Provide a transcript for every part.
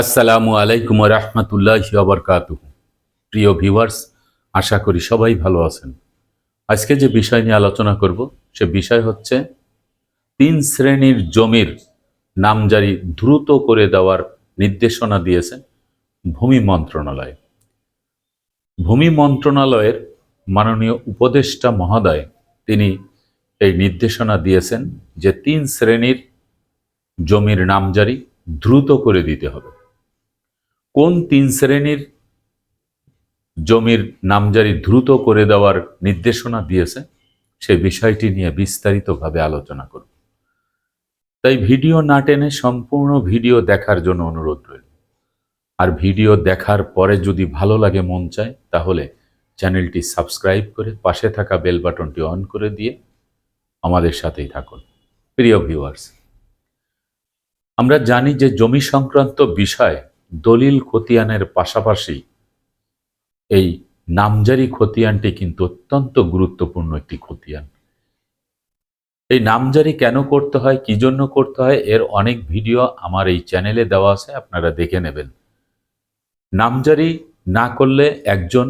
আসসালামু আলাইকুম রহমতুল্লাহ বরকাত প্রিয় ভিউয়ার্স, আশা করি সবাই ভালো আছেন। আজকে যে বিষয় নিয়ে আলোচনা করব, সে বিষয় হচ্ছে তিন শ্রেণির জমির নামজারি দ্রুত করে দেওয়ার নির্দেশনা দিয়েছেন ভূমি মন্ত্রণালয়। ভূমি মন্ত্রণালয়ের মাননীয় উপদেষ্টা মহোদয়, তিনি এই নির্দেশনা দিয়েছেন যে তিন শ্রেণির জমির নামজারি দ্রুত করে দিতে হবে। কোন তিন শ্রেণির জমির নামজারি দ্রুত করে দেওয়ার নির্দেশনা দিয়েছে, সে বিষয়টি নিয়ে বিস্তারিতভাবে আলোচনা করব। তাই ভিডিও না টেনে সম্পূর্ণ ভিডিও দেখার জন্য অনুরোধ রইল। আর ভিডিও দেখার পরে যদি ভালো লাগে মন চায়, তাহলে চ্যানেলটি সাবস্ক্রাইব করে পাশে থাকা বেল বাটনটি অন করে দিয়ে আমাদের সাথেই থাকুন। প্রিয় ভিউয়ার্স, আমরা জানি যে জমি সংক্রান্ত বিষয় দলিল খতিয়ানের পাশাপাশি এই নামজারি খতিয়ানটি কিন্তু অত্যন্ত গুরুত্বপূর্ণ একটি খতিয়ান। এই নামজারি কেন করতে হয়, কি জন্য করতে হয়, এর অনেক ভিডিও আমার এই চ্যানেলে দেওয়া আছে, আপনারা দেখে নেবেন। নামজারি না করলে একজন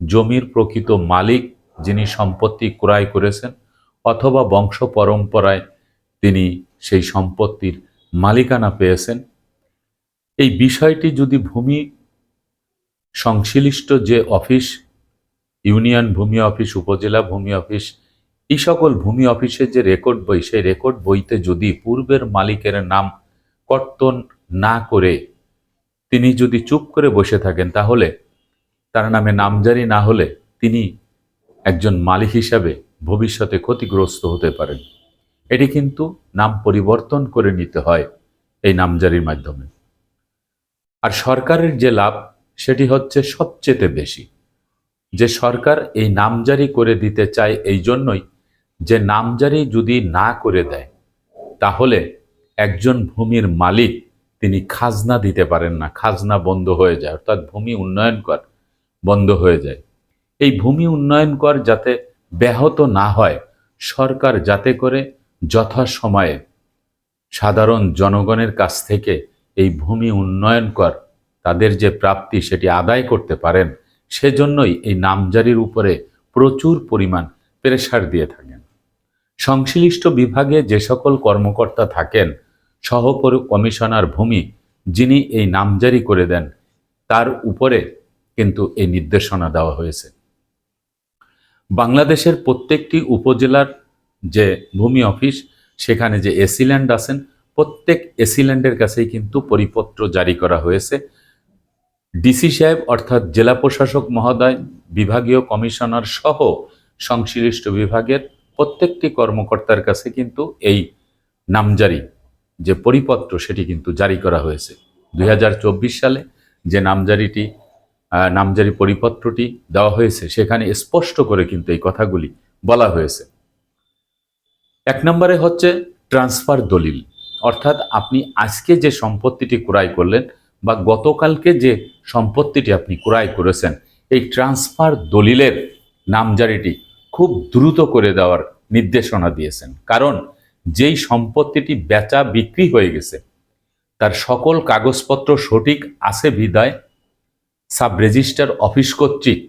জমির প্রকৃত মালিক যিনি সম্পত্তি ক্রয় করেছেন অথবা বংশ পরম্পরায় তিনি সেই সম্পত্তির মালিকানা পেয়েছেন এই বিষয়টি যদি ভূমি সংশ্লিষ্ট যে অফিস, ইউনিয়ন ভূমি অফিস, উপজেলা ভূমি অফিস, এই সকল ভূমি অফিসের যে রেকর্ড বই, সেই রেকর্ড বইতে যদি পূর্বের মালিকের নাম কর্তন না করে তিনি যদি চুপ করে বসে থাকেন, তাহলে তার নামে নামজারি না হলে তিনি একজন মালিক হিসাবে ভবিষ্যতে ক্ষতিগ্রস্ত হতে পারেন। এটি কিন্তু নাম পরিবর্তন করে নিতে হয় এই নামজারির মাধ্যমে। আর সরকারের যে লাভ, সেটি হচ্ছে সবচেয়ে বেশি। যে সরকার এই নামজারি করে দিতে চায় এই জন্যই, যে নামজারি যদি না করে দেয়, তাহলে একজন ভূমির মালিক তিনি খাজনা দিতে পারেন না। খাজনা বন্ধ হয়ে যায়, অর্থাৎ ভূমি উন্নয়ন কর বন্ধ হয়ে যায়। এই ভূমি উন্নয়ন কর যাতে ব্যাহত না হয়, সরকার যাতে করে যথাসময়ে সাধারণ জনগণের কাছ থেকে এই ভূমি উন্নয়ন কর, তাদের যে প্রাপ্তি সেটি আদায় করতে পারেন, সেজন্যই এই নামজারির উপরে প্রচুর পরিমাণ প্রেশার দিয়ে থাকেন। সংশ্লিষ্ট বিভাগে যে সকল কর্মকর্তা থাকেন, সহপর কমিশনার ভূমি, যিনি এই নামজারি করে দেন, তার উপরে কিন্তু এই নির্দেশনা দেওয়া হয়েছে। বাংলাদেশের প্রত্যেকটি উপজেলার যে ভূমি অফিস, সেখানে যে এসিল্যান্ড আছেন প্রত্যেক এসিল্যান্ডের কাছেই কিন্তু পরিপত্র জারি করা হয়েছে। ডিসি সাহেব অর্থাৎ জেলা প্রশাসক মহোদয়, বিভাগীয় কমিশনার সহ সংশ্লিষ্ট বিভাগের প্রত্যেকটি কর্মকর্তার কাছে কিন্তু এই নামজারি যে পরিপত্র সেটি কিন্তু জারি করা হয়েছে। দুই হাজার চব্বিশ সালে যে নামজারিটি নামজারি পরিপত্রটি দেওয়া হয়েছে, সেখানে স্পষ্ট করে কিন্তু এই কথাগুলি বলা হয়েছে। এক নম্বরে হচ্ছে ট্রান্সফার দলিল। অর্থাৎ আপনি আজকে যে সম্পত্তিটি ক্রয় করলেন বা গতকালকে যে সম্পত্তিটি আপনি ক্রয় করেছেন, এই ট্রান্সফার দলিলের নামজারিটি খুব দ্রুত করে দেওয়ার নির্দেশনা দিয়েছেন। কারণ যেই সম্পত্তিটি বেচা বিক্রি হয়ে গেছে, তার সকল কাগজপত্র সঠিক আছে বিদায় সাব রেজিস্ট্রার অফিস কর্তৃক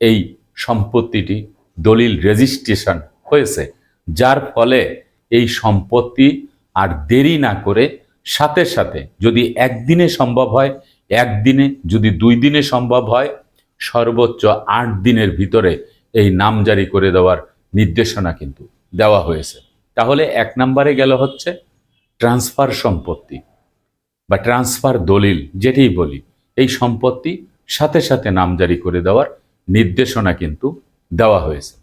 এই সম্পত্তিটি দলিল রেজিস্ট্রেশন হয়েছে, যার ফলে এই সম্পত্তি আর দেরি না করে সাথে সাথে যদি একদিনে সম্ভব হয়, একদিনে যদি দুই দিনে সম্ভব হয়, সর্বোচ্চ আট দিনের ভিতরে এই নাম জারি করে দেওয়ার নির্দেশনা কিন্তু দেওয়া হয়েছে। তাহলে এক নম্বরে গেল হচ্ছে ট্রান্সফার সম্পত্তি বা ট্রান্সফার দলিল, যেটাই বলি, এই সম্পত্তি সাথে সাথে নাম জারি করে দেওয়ার নির্দেশনা কিন্তু দেওয়া হয়েছে।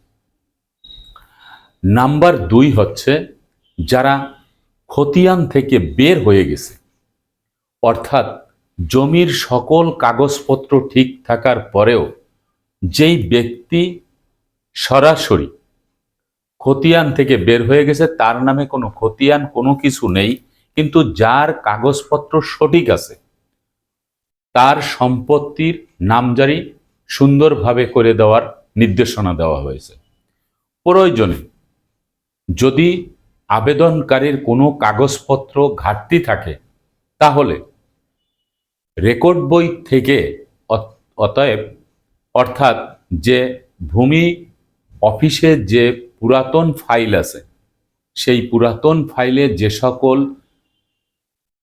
নাম্বার দুই হচ্ছে যারা খতিয়ান থেকে বের হয়ে গেছে। অর্থাৎ জমির সকল কাগজপত্র ঠিক থাকার পরেও যেই ব্যক্তি সরাসরি খতিয়ান থেকে বের হয়ে গেছে, তার নামে কোনো খতিয়ান কোনো কিছু নেই, কিন্তু যার কাগজপত্র সঠিক আছে, তার সম্পত্তির নামজারি সুন্দরভাবে করে দেওয়ার নির্দেশনা দেওয়া হয়েছে। প্রয়োজনে যদি আবেদনকারীর কোনো কাগজপত্র ঘাটতি থাকে, তাহলে রেকর্ড বই থেকে অত- অতএব, অর্থাৎ যে ভূমি অফিসে যে পুরাতন ফাইল আছে, সেই পুরাতন ফাইলে যে সকল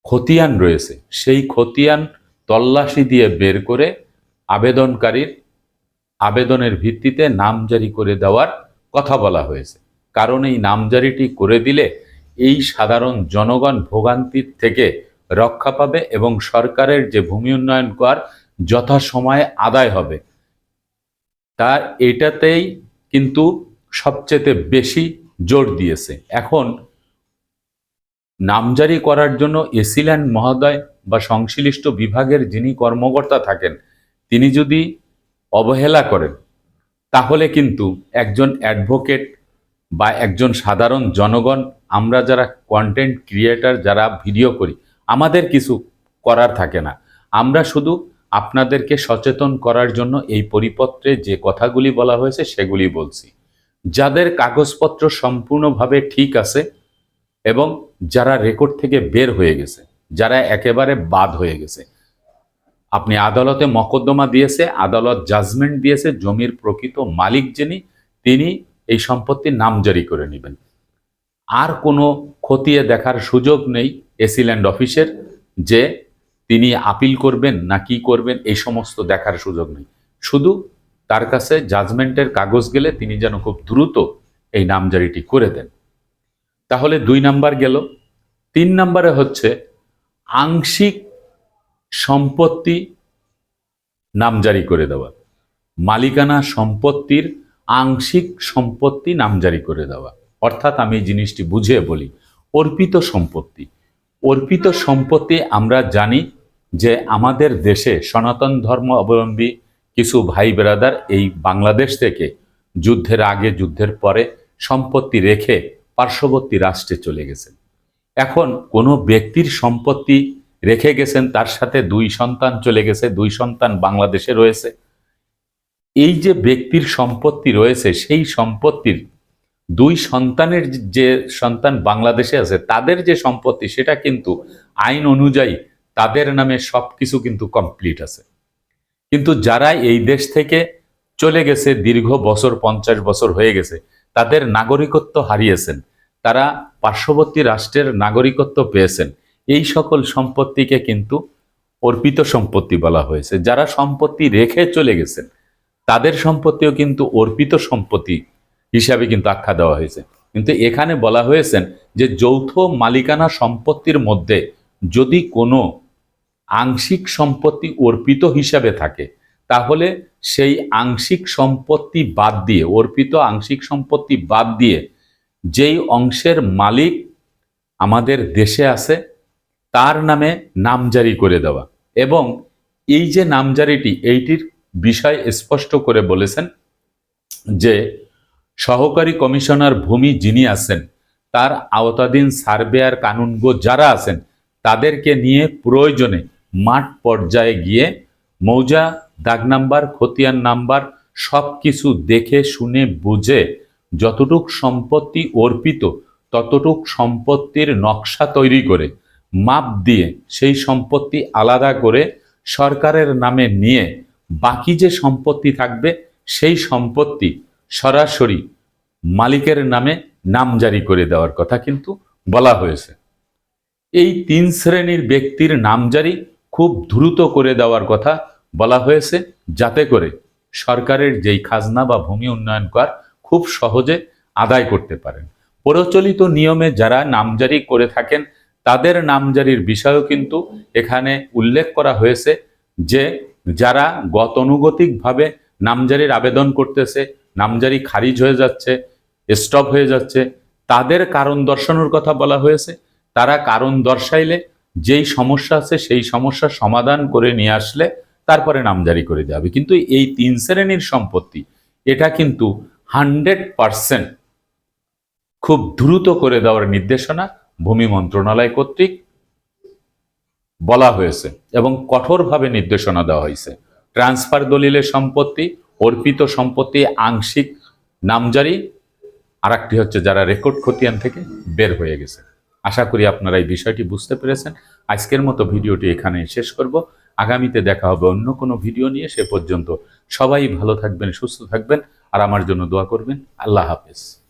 খতিয়ান রয়েছে, সেই খতিয়ান তল্লাশি দিয়ে বের করে আবেদনকারীর আবেদনের ভিত্তিতে নাম জারি করে দেওয়ার কথা বলা হয়েছে। কারণ এই নামজারিটি করে দিলে এই সাধারণ জনগণ ভোগান্তির থেকে রক্ষা পাবে এবং সরকারের যে ভূমি উন্নয়ন কর যথাসময়ে আদায় হবে। তার এটাতেই কিন্তু সবচেয়ে বেশি জোর দিয়েছে। এখন নামজারি করার জন্য এসিল্যান্ড মহোদয় বা সংশ্লিষ্ট বিভাগের যিনি কর্মকর্তা থাকেন, তিনি যদি অবহেলা করেন, তাহলে কিন্তু একজন অ্যাডভোকেট বা একজন সাধারণ জনগণ, আমরা যারা কন্টেন্ট ক্রিয়েটার যারা ভিডিও করি, আমাদের কিছু করার থাকে না। আমরা শুধু আপনাদেরকে সচেতন করার জন্য এই পরিপত্রে যে কথাগুলি বলা হয়েছে, সেগুলি বলছি। যাদের কাগজপত্র সম্পূর্ণভাবে ঠিক আছে এবং যারা রেকর্ড থেকে বের হয়ে গেছে, যারা একেবারে বাদ হয়ে গেছে। আপনি আদালতে মকদ্দমা দিয়েছে, আদালত জাজমেন্ট দিয়েছে, জমির প্রকৃত মালিক যিনি, তিনি এই সম্পত্তির নাম জারি করে নেবেন। আর কোনো খতিয়ে দেখার সুযোগ নেই এসিল্যান্ড অফিসের যে তিনি আপিল করবেন না কি করবেন, এই সমস্ত দেখার সুযোগ নেই। শুধু তার কাছে জাজমেন্টের কাগজ গেলে তিনি যেন খুব দ্রুত এই নামজারিটি করে দেন। তাহলে দুই নাম্বার গেল। তিন নাম্বারে হচ্ছে আংশিক সম্পত্তি নামজারি করে দেওয়া। মালিকানা সম্পত্তির আংশিক সম্পত্তি নামজারি করে দেওয়া। অর্থাৎ আমি এই জিনিসটি বুঝিয়ে বলি, অর্পিত সম্পত্তি। অর্পিত সম্পত্তি আমরা জানি যে আমাদের দেশে সনাতন ধর্ম অবলম্বী কিছু ভাই বেরাদার এই বাংলাদেশ থেকে যুদ্ধের আগে, যুদ্ধের পরে সম্পত্তি রেখে পার্শ্ববর্তী রাষ্ট্রে চলে গেছেন। এখন কোনো ব্যক্তির সম্পত্তি রেখে গেছেন, তার সাথে দুই সন্তান চলে গেছে, দুই সন্তান বাংলাদেশে রয়েছে। এই যে ব্যক্তির সম্পত্তি রয়েছে, সেই সম্পত্তির দুই সন্তানের যে সন্তান বাংলাদেশে আছে, তাদের যে সম্পত্তি, সেটা কিন্তু আইন অনুযায়ী তাদের নামে সব কিছু কিন্তু কমপ্লিট আছে। কিন্তু যারা এই দেশ থেকে চলে গেছে, দীর্ঘ বছর, পঞ্চাশ বছর হয়ে গেছে, তাদের নাগরিকত্ব হারিয়েছেন, তারা পার্শ্ববর্তী রাষ্ট্রের নাগরিকত্ব পেয়েছেন, এই সকল সম্পত্তিকে কিন্তু অর্পিত সম্পত্তি বলা হয়েছে। যারা সম্পত্তি রেখে চলে গেছেন তাদের সম্পত্তিও কিন্তু অর্পিত সম্পত্তি হিসাবে কিন্তু আখ্যা দেওয়া হয়েছে। কিন্তু এখানে বলা হয়েছেন যে যৌথ মালিকানা সম্পত্তির মধ্যে যদি কোনো আংশিক সম্পত্তি অর্পিত হিসাবে থাকে, তাহলে সেই আংশিক সম্পত্তি বাদ দিয়ে, অর্পিত আংশিক সম্পত্তি বাদ দিয়ে যেই অংশের মালিক আমাদের দেশে আছে, তার নামে নামজারি করে দেওয়া। এবং এই যে নামজারিটি, এইটির বিষয় স্পষ্ট করে বলেছেন যে সহকারী কমিশনার ভূমি যিনি আছেন, তার আওতাধীন সার্ভেয়ার কানুনগো যারা আছেন, তাদেরকে নিয়ে প্রয়োজনে মাঠ পর্যায়ে গিয়ে মৌজা, দাগ নাম্বার, খতিয়ান নাম্বার সব কিছু দেখে শুনে বুঝে যতটুক সম্পত্তি অর্পিত, ততটুক সম্পত্তির নকশা তৈরি করে মাপ দিয়ে সেই সম্পত্তি আলাদা করে সরকারের নামে নিয়ে বাকি যে সম্পত্তি থাকবে, সেই সম্পত্তি সরাসরি মালিকের নামে নামজারি করে দেওয়ার কথা কিন্তু বলা হয়েছে। এই তিন শ্রেণির ব্যক্তির নামজারি খুব দ্রুত করে দেওয়ার কথা বলা হয়েছে, যাতে করে সরকারের যেই খাজনা বা ভূমি উন্নয়ন কর খুব সহজে আদায় করতে পারেন। প্রচলিত নিয়মে যারা নামজারি করে থাকেন, তাদের নামজারির বিষয়ও কিন্তু এখানে উল্লেখ করা হয়েছে যে যারা গতানুগতিকভাবে নামজারির আবেদন করতেছে, নামজারি খারিজ হয়ে যাচ্ছে স্টপ হয়ে যাচ্ছে, তাদের কারণ দর্শানোর কথা বলা হয়েছে। তারা কারণ দর্শাইলে যেই সমস্যা আছে সেই সমস্যার সমাধান করে নিয়ে আসলে তারপরে নামজারি করে দেওয়া হবে। কিন্তু এই তিন শ্রেণির সম্পত্তি, এটা কিন্তু হান্ড্রেড পারসেন্ট খুব দ্রুত করে দেওয়ার নির্দেশনা ভূমি মন্ত্রণালয় কর্তৃক বলা হয়েছে এবং কঠোরভাবে নির্দেশনা দেওয়া হয়েছে। ট্রান্সফার দলিলের সম্পত্তি, অর্পিত সম্পত্তি, আংশিক নামজারি আর একটি হচ্ছে যারা রেকর্ড খতিয়ান থেকে বের হয়ে গেছে। আশা করি আপনারা এই বিষয়টি বুঝতে পেরেছেন। আজকের মতো ভিডিওটি এখানে শেষ করব। আগামীতে দেখা হবে অন্য কোনো ভিডিও নিয়ে। সে পর্যন্ত সবাই ভালো থাকবেন, সুস্থ থাকবেন। আর আমার জন্য দোয়া করবেন। আল্লাহ হাফেজ।